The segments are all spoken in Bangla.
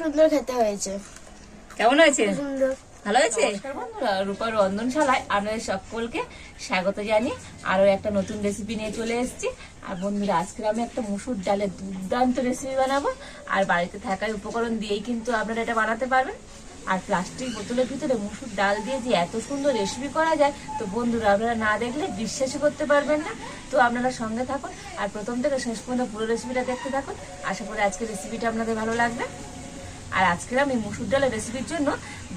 সুন্দর খেতে হয়েছে। কেমন হয়েছে? সুন্দর। ভালো হয়েছে? বন্ধুরা রূপার রন্ধনশালায় আপনাদের সকলকে স্বাগত জানিয়ে আরও একটা নতুন রেসিপি নিয়ে চলে এসেছি। আর বন্ধুরা আজকে আমি একটা মুসুর ডালের দুর্দান্ত রেসিপি বানাবো। আর বাড়িতে থাকার উপকরণ দিয়েই কিন্তু আপনারা এটা বানাতে পারবেন। আর প্লাস্টিক বোতলের ভিতরে মুসুর ডাল দিয়ে যে এত সুন্দর রেসিপি করা যায় তো বন্ধুরা আপনারা না দেখলে বিশ্বাসই করতে পারবেন না। তো আপনারা সঙ্গে থাকুন। আর প্রথম থেকে শেষ পর্যন্ত পুরো রেসিপিটা দেখতে থাকুন। আশা করি আজকের রেসিপিটা আপনাদের ভালো লাগবে। আর আজকের আমি মুসুর ডালের রেসিপির জন্য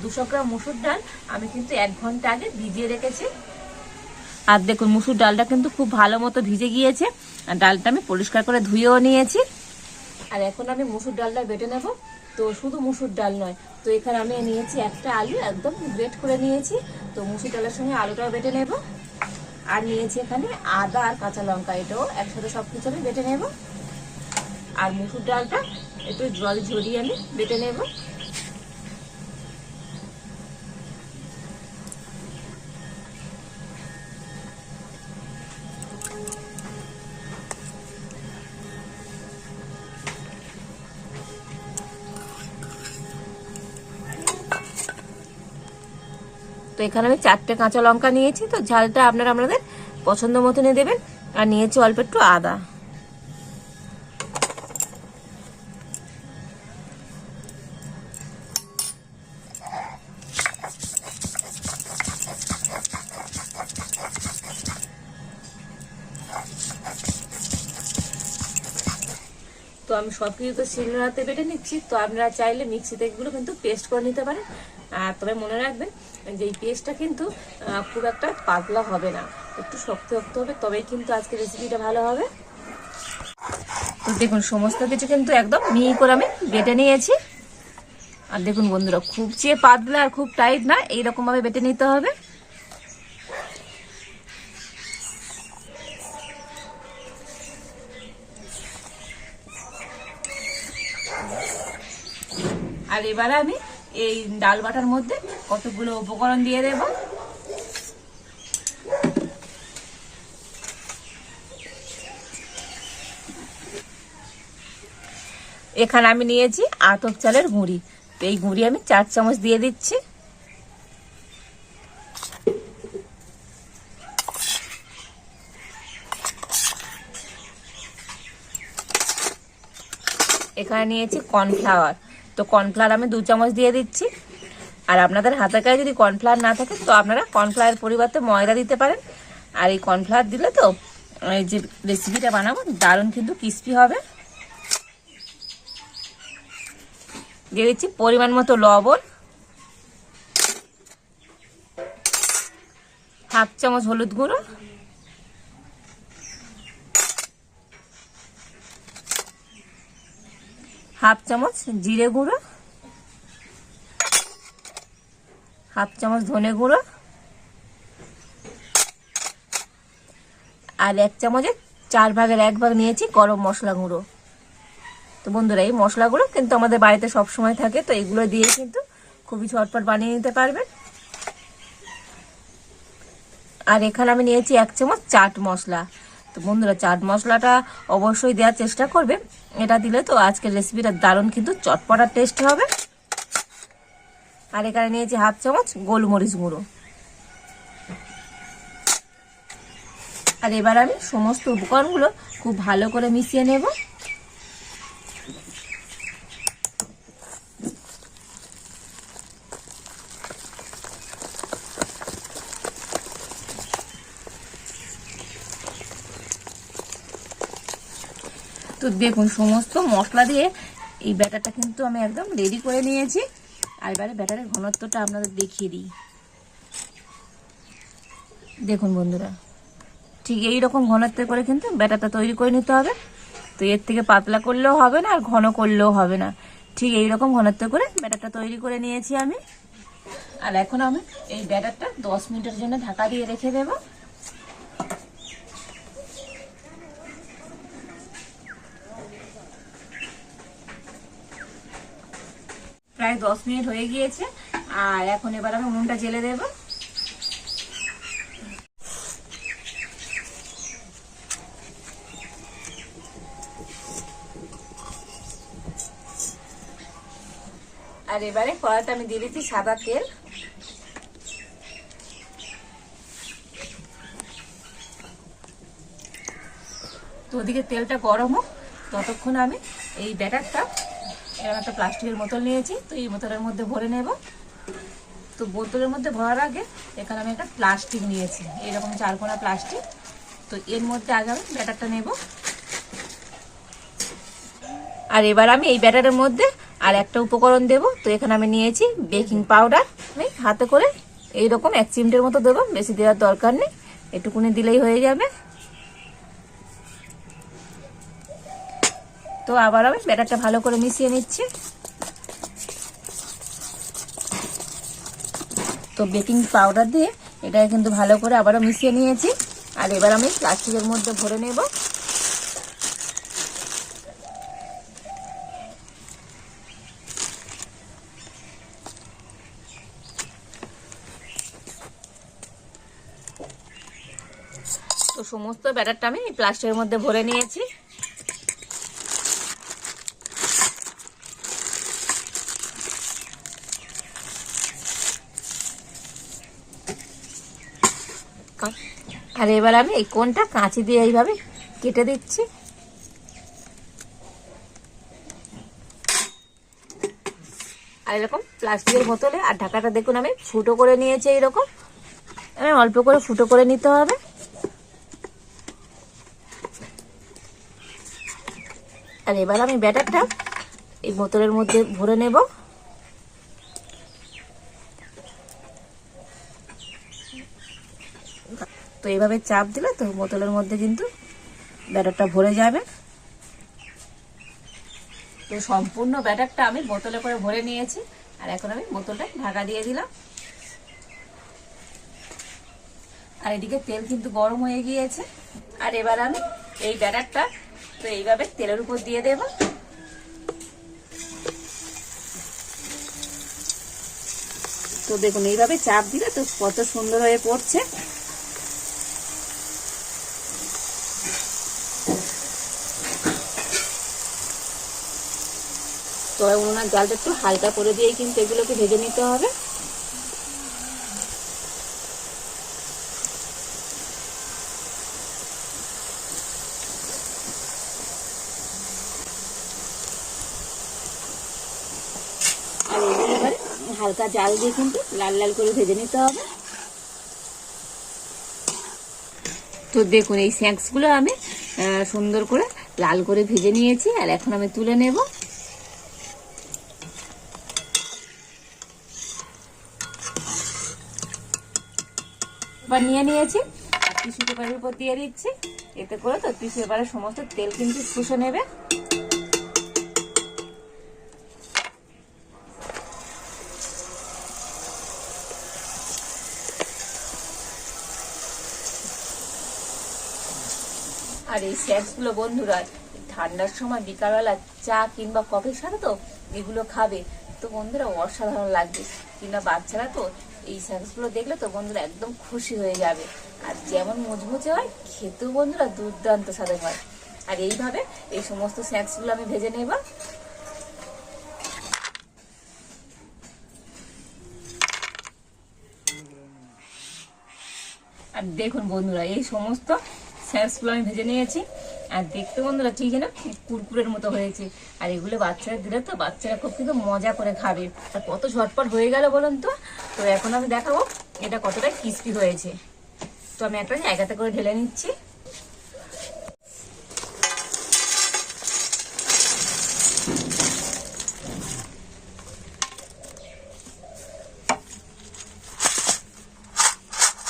দুশো গ্রাম মুসুর ডাল আমি কিন্তু এক ঘণ্টা আগে ভিজিয়ে রেখেছি। আর দেখুন, মুসুর ডালটা কিন্তু খুব ভালো মতো ভিজে গিয়েছে। আর ডালটা আমি পরিষ্কার করে ধুয়েও নিয়েছি। আর এখন আমি মুসুর ডালটা বেটে নেব। তো শুধু মুসুর ডাল নয়, তো এখানে আমি নিয়েছি একটা আলু একদম গ্রেট করে নিয়েছি। তো মুসুর ডালের সঙ্গে আলুটাও বেটে নেব। আর নিয়েছি এখানে আদা আর কাঁচা লঙ্কা, এটাও একসাথে সব কিছু আমি বেটে নেব। আর মুসুর ডালটা একটু জল ঝরিয়ে আমি বেটে নেব। তো এখানে আমি চারটে কাঁচা লঙ্কা নিয়েছি, তো ঝালটা আপনারা আপনাদের পছন্দ মতনই দেবেন। আর নিয়েছি অল্প একটু আদা। তো আমি সব কিছু তো শিলনোড়াতে বেটে নিচ্ছি, তো আপনারা চাইলে মিক্সিতে এগুলো কিন্তু পেস্ট করে নিতে পারেন। আর তবে মনে রাখবেন যে এই পেস্টটা কিন্তু খুব একটা পাতলা হবে না, একটু শক্ত শক্ত হবে, তবেই কিন্তু আজকে রেসিপিটা ভালো হবে। তো দেখুন, সমস্ত কিছু কিন্তু একদম মিহি করে আমি বেটে নিয়েছি। আর দেখুন বন্ধুরা, খুব চেয়ে পাতলা আর খুব টাইট না এইরকম ভাবে বেটে নিতে হবে। আর এবারে আমি এই ডাল বাটার মধ্যে কতগুলো উপকরণ দিয়ে দেব? এখানে আমি নিয়েছি আতপ চালের গুঁড়ি। তো এই গুঁড়ি আমি চার চামচ দিয়ে দিচ্ছি। এখানে নিয়েছি কর্নফ্লাওয়ার। তো কর্নফ্লাওয়ার আমি দু চামচ দিয়ে দিচ্ছি। আর আপনাদের হাতের কাছে যদি কর্নফ্লাওয়ার না থাকে, তো আপনারা কর্নফ্লাওয়ার পরিবর্তে ময়দা দিতে পারেন। আর এই কর্নফ্লাওয়ার দিলে তো, এই যে রেসিপিটা বানাবো, দারুণ কিন্তু ক্রিস্পি হবে। দিয়ে দিচ্ছি পরিমাণ মতো লবণ। হাফ চামচ হলুদ গুঁড়ো। হাফ চামচ জিরে গুঁড়ো, হাফ চামচ ধনে গুঁড়ো, আর এক চামচের চার ভাগের এক ভাগ নিয়েছি গরম মশলা গুঁড়ো। তো বন্ধুরা, এই মশলাগুলো কিন্তু আমাদের বাড়িতে সব সময় থাকে, তো এগুলো দিয়ে কিন্তু খুবই ঝটপট বানিয়ে নিতে পারবেন। আর এখানে আমি নিয়েছি এক চামচ চাট মশলা। তো বন্ধুরা, চাট মশলাটা অবশ্যই দেওয়ার চেষ্টা করবে। এটা দিলে তো আজকের রেসিপিটা দারুণ কিন্তু চটপটার টেস্ট হবে। আর এখানে নিয়েছি হাফ চামচ গোলমরিচ গুঁড়ো। আর এবার আমি সমস্ত উপকরণগুলো খুব ভালো করে মিশিয়ে নেব। তো দেখুন সমস্ত মশলা দিয়ে এই ব্যাটারটা কিন্তু আমি একদম রেডি করে নিয়েছি। আর এবারে ব্যাটারের ঘনত্বটা আপনাদের দেখিয়ে দিই। দেখুন বন্ধুরা, ঠিক এই রকম ঘনত্ব করে কিন্তু ব্যাটারটা তৈরি করে নিতে হবে। তো এর থেকে পাতলা করলেও হবে না আর ঘন করলেও হবে না। ঠিক এই রকম ঘনত্ব করে ব্যাটারটা তৈরি করে নিয়েছি আমি। আর এখন আমি এই ব্যাটারটা দশ মিনিটের জন্য ঢাকা দিয়ে রেখে দেবো। প্রায় দশ মিনিট হয়ে গিয়েছে। আর এখন এবার আমি উনুনটা জেলে দেবো। আর এবারে কড়াতে আমি দিয়ে দিচ্ছি সাদা তেল। তো ওদিকে তেলটা গরম হোক, ততক্ষণ আমি এই ব্যাটারটা এরকম একটা প্লাস্টিকের বোতল নিয়েছি, তো এই বোতলের মধ্যে ভরে নেব। তো বোতলের মধ্যে ভরার আগে এখানে আমি একটা প্লাস্টিক নিয়েছি, এরকম চারকোনা প্লাস্টিক। তো এর মধ্যে আগে আমি ব্যাটারটা নেব। আর এবার আমি এই ব্যাটারের মধ্যে আর একটা উপকরণ দেব। তো এখানে আমি নিয়েছি বেকিং পাউডার। আমি হাতে করে এইরকম এক চিমটের মতো দেবো, বেশি দেওয়ার দরকার নেই। এটুকুনি দিলেই হয়ে যাবে। তো আবার আমি ব্যাটারটা ভালো করে মিশিয়ে নিচ্ছি। তো বেকিং পাউডার দিয়ে এটা কিন্তু ভালো করে আবারও মিশিয়ে নিয়েছি। আর এবার আমি প্লাস্টিকের মধ্যে ভরে নেব। তো সমস্ত ব্যাটারটা আমি প্লাস্টিকের মধ্যে ভরে নিয়েছি। আর এবার আমি এই কোনটা কাঁচি দিয়ে এইভাবে কেটে দিচ্ছি। আর এরকম প্লাস্টিকের বোতলে, আর ঢাকাটা দেখুন আমি ফুটো করে নিয়েছি এইরকম। আমি অল্প করে ফুটো করে নিতে হবে। আর এবার আমি ব্যাটারটা এই বোতলের মধ্যে ভরে নেব। এইভাবে চাপ দিলে তো বোতলের মধ্যে কিন্তু ব্যাটারটা ভরে যাবে। তো সম্পূর্ণ ব্যাটারটা আমি বোতলে করে ভরে নিয়েছি, আর এখন আমি বোতলটা ঢাকা দিয়ে দিলাম। আর এদিকে তেল কিন্তু গরম হয়ে গিয়েছে। আর এবার আমি এই ব্যাটারটা তো এইভাবে তেলের উপর দিয়ে দেব। তো দেখুন, এইভাবে চাপ দিলে তো কত সুন্দর হয়ে পড়ছে। তো উনুনের জালটা একটু হালকা করে দিয়েই কিন্তু এগুলোকে ভেজে নিতে হবে। আর হালকা জাল দিয়ে কিন্তু লাল লাল করে ভেজে নিতে হবে। তো দেখুন এই স্ন্যাক্সগুলো আমি সুন্দর করে লাল করে ভেজে নিয়েছি আর এখন আমি তুলে নেব। এবার নিয়ে নিয়েছি টিস্যু পেপারের উপর দিয়ে দিচ্ছি। এতে করে তো টিস্যু পেপারের সমস্ত তেল কিন্তু শুষে নেবে। আর এই স্ন্যাক্সগুলো বন্ধুরা, ঠান্ডার সময় বিকালবেলা চা কিংবা কফির সাথে তো এগুলো খাবে। তো বন্ধুরা, অসাধারণ লাগবে। কিংবা বাচ্চারা তো এই স্ন্যাক্সগুলো দেখলে তো বন্ধুরা একদম খুশি হয়ে যাবে। আর যেমন মুচমুচে হয়, খেতেও বন্ধুরা দুর্দান্ত স্বাদে হয়। আর এইভাবে এই সমস্ত স্ন্যাক্সগুলো আমি ভেজে নেব। আর দেখুন বন্ধুরা, এই সমস্ত স্ন্যাক্সগুলো আমি ভেজে নিয়েছি। আর দেখতে বন্ধুরা ঠিক যেন কুরকুরের মতো হয়েছে। আর এগুলো বাচ্চারা দিলে তো বাচ্চারা খুব কিন্তু মজা করে খাবে। আর কত ঝটপট হয়ে গেল বলুন তো? তো এখন আমি দেখাবো এটা কতটা ক্রিস্পি হয়েছে। তো আমি একটা জায়গাতে করে ঢেলে নিচ্ছি।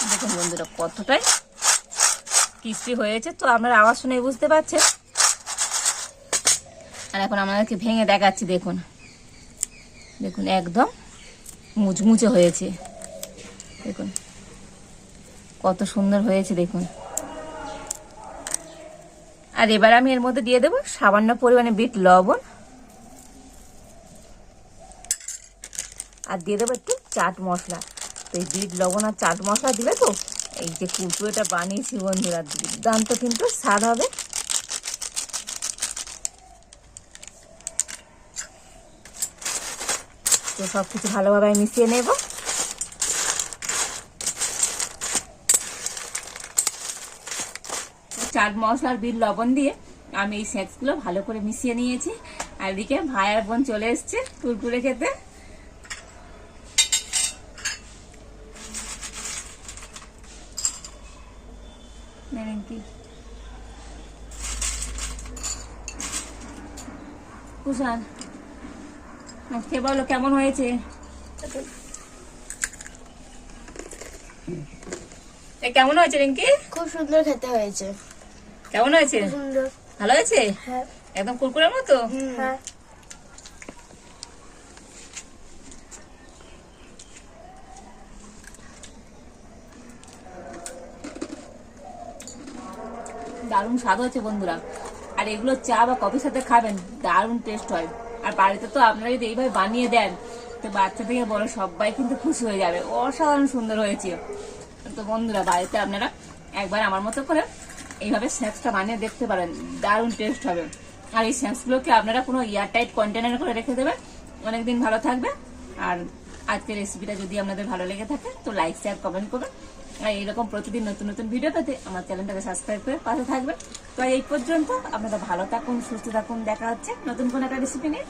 দেখুন বন্ধুরা কতটাই কিস্তি হয়েছে, তো আপনারা আওয়াজ শুনে বুঝতে পারছেন? আর এখন আমাদেরকে ভেঙে দেখাচ্ছি, দেখুন। দেখুন, একদম মুচমুচে হয়েছে। দেখুন, কত সুন্দর হয়েছে, দেখুন। আর এবার আমি এর মধ্যে দিয়ে দেবো সামান্য পরিমাণে বিট লবণ। আর দিয়ে দেবো একটু চাট মশলা। তো এই বিট, লবণ আর চাট মশলা দিলে তো? এই যে কুকুরটা বানিয়েছি বন্ধুরা, দুর্দান্ত কিন্তু, স্বাদ হবে। তো সব কিছু ভালোভাবে মিশিয়ে নেব। চাট মশলার বিল লবণ দিয়ে আমি এই স্ন্যাক্সগুলো ভালো করে মিশিয়ে নিয়েছি। আর এদিকে ভাই আর বোন চলে এসছে কুরকুরে খেতে। নেন কি কুষাণ আজকে বলো কেমন হয়েছে? কেমন হয়েছে রিঙ্কি? খুব সুন্দর খেতে হয়েছে। কেমন হয়েছে? সুন্দর। ভালো হয়েছে? হ্যাঁ। একদম কুরকুরের মতো? হ্যাঁ। দারুণ স্বাদ হচ্ছে বন্ধুরা। আর এগুলো চা বা কফির সাথে খাবেন, দারুণ টেস্ট হয়। আর বাড়িতে তো আপনারা যদি এইভাবে বানিয়ে দেন, তো বাচ্চা থেকে বড় সবাই কিন্তু খুশি হয়ে যাবে। অসাধারণ সুন্দর হয়েছে। তো বন্ধুরা, বাড়িতে আপনারা একবার আমার মতো করে এইভাবে স্ন্যাক্সটা বানিয়ে দেখতে পারেন। দারুণ টেস্ট হবে। আর এই স্ন্যাক্সগুলোকে আপনারা কোনো এয়ারটাইট কন্টেনার করে রেখে দেবেন। অনেকদিন ভালো থাকবে। আর আজকের রেসিপিটা যদি আপনাদের ভালো লেগে থাকে, তো লাইক শেয়ার কমেন্ট করবেন। আর এরকম প্রতিদিন নতুন নতুন ভিডিও পেতে আমার চ্যানেলটাকে সাবস্ক্রাইব করে পাশে থাকবেন। তো এই পর্যন্ত, আপনারা ভালো থাকুন, সুস্থ থাকুন, দেখা হচ্ছে নতুন কোনো একটা রেসিপি নিয়ে।